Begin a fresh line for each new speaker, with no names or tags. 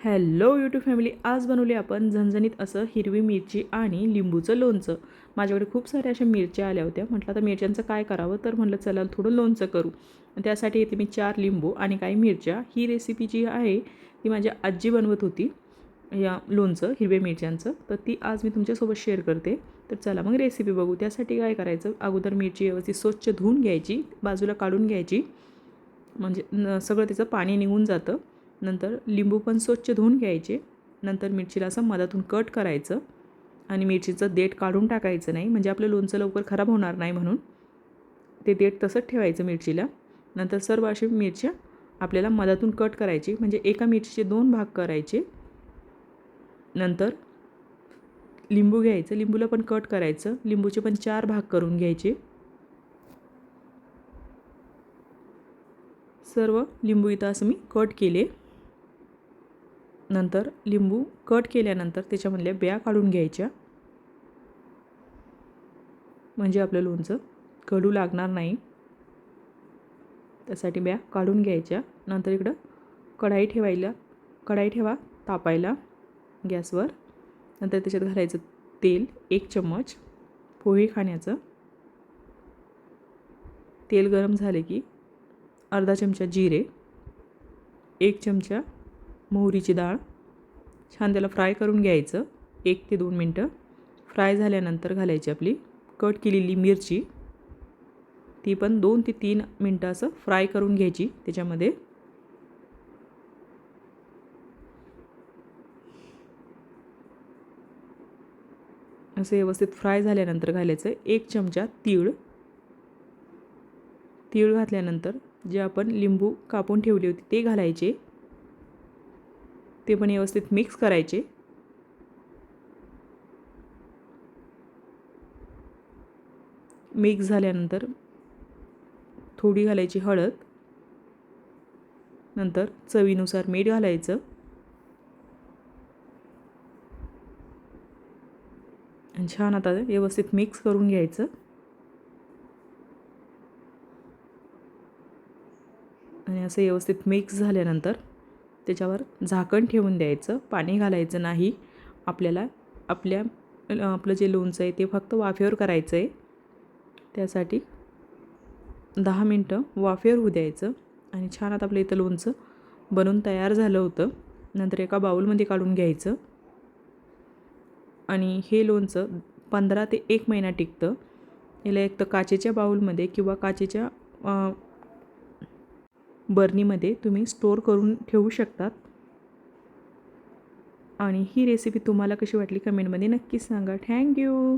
Hello YouTube family आज बनवली आपण झणझणीत असं हिरवी मिरची आणि लिंबूचं लोणचं. माझ्याकडे खूप साऱ्या अशा मिरच्या आल्या होत्या. म्हटलं आता मिरच्यांचं काय करावं? तर म्हटलं चला थोडं लोणचं करू. त्यासाठी इथे मी चार लिंबू आणि काही मिरच्या. ही रेसिपी जी आहे ती माझी आजी बनवत होती या लोणचं हिरव्या मिरच्यांचं. तर ती आज मी तुमच्यासोबत शेअर करते. तर चला मग रेसिपी बघू. त्यासाठी काय करायचं? अगोदर मिरची व्यवस्थित स्वच्छ धुवून घ्यायची बाजूला काढून घ्यायची. म्हणजे न सगळं त्याचं पाणी निघून जातं. नंतर लिंबू पण स्वच्छ धुवून घ्यायचे. नंतर मिरचीला असं मधातून कट करायचं. आणि मिरचीचं देठ काढून टाकायचं नाही म्हणजे आपलं लोणचं लवकर खराब होणार नाही म्हणून. ते देठ तसंच ठेवायचं मिरचीला. नंतर सर्व अशी मिरच्या आपल्याला मधातून कट करायची म्हणजे एका मिरचीचे दोन भाग करायचे. नंतर लिंबू घ्यायचं लिंबूला पण कट करायचं. लिंबूचे पण चार भाग करून घ्यायचे. सर्व लिंबू इथं असं मी कट केले. नंतर लिंबू कट केल्यानंतर त्याच्यामधल्या बिया काढून घ्यायच्या. म्हणजे आपलं लोणचं कडू लागणार नाही. त्यासाठी ब्या काढून घ्यायच्या. नंतर इकडं कढाई ठेवायला कढाई ठेवा तापायला गॅसवर. नंतर त्याच्यात घालायचं तेल एक चम्मच पोहे खाण्याचं. तेल गरम झाले की अर्धा चमचा जिरे एक चमचा मोहरीची डाळ. छान त्याला फ्राय करून घ्यायचं. एक ते दोन मिनटं. फ्राय झाल्यानंतर घालायची आपली कट केलेली मिरची. ती पण दोन ते तीन मिनटं असं फ्राय करून घ्यायची त्याच्यामध्ये. असं व्यवस्थित फ्राय झाल्यानंतर घालायचं एक चमचा तीळ. तीळ घातल्यानंतर जे आपण लिंबू कापून ठेवली होती ते घालायचे. ते पण व्यवस्थित मिक्स करायचे. मिक्स झाल्यानंतर थोडी घालायची हळद. नंतर चवीनुसार मीठ घालायचं. आणि छान आता व्यवस्थित मिक्स करून घ्यायचं. आणि असं व्यवस्थित मिक्स झाल्यानंतर त्याच्यावर झाकण ठेवून द्यायचं पाणी घालायचं नाही. आपल्याला आपल्या आपलं जे लोणचं आहे ते फक्त वाफेवर करायचं आहे त्यासाठी दहा मिनटं वाफेवर होऊ द्यायचं आणि छान आता आपलं इथं लोणचं बनवून तयार झालं होतं. नंतर एका बाऊलमध्ये काढून घ्यायचं. आणि हे लोणचं पंधरा ते एक महिना टिकतं. याला एक तर काचेच्या बाऊलमध्ये किंवा काचेच्या बर्नीमध्ये तुम्ही स्टोअर करून ठेवू शकतात. आणि ही रेसिपी तुम्हाला कशी वाटली कमेंटमध्ये नक्कीच सांगा. थँक्यू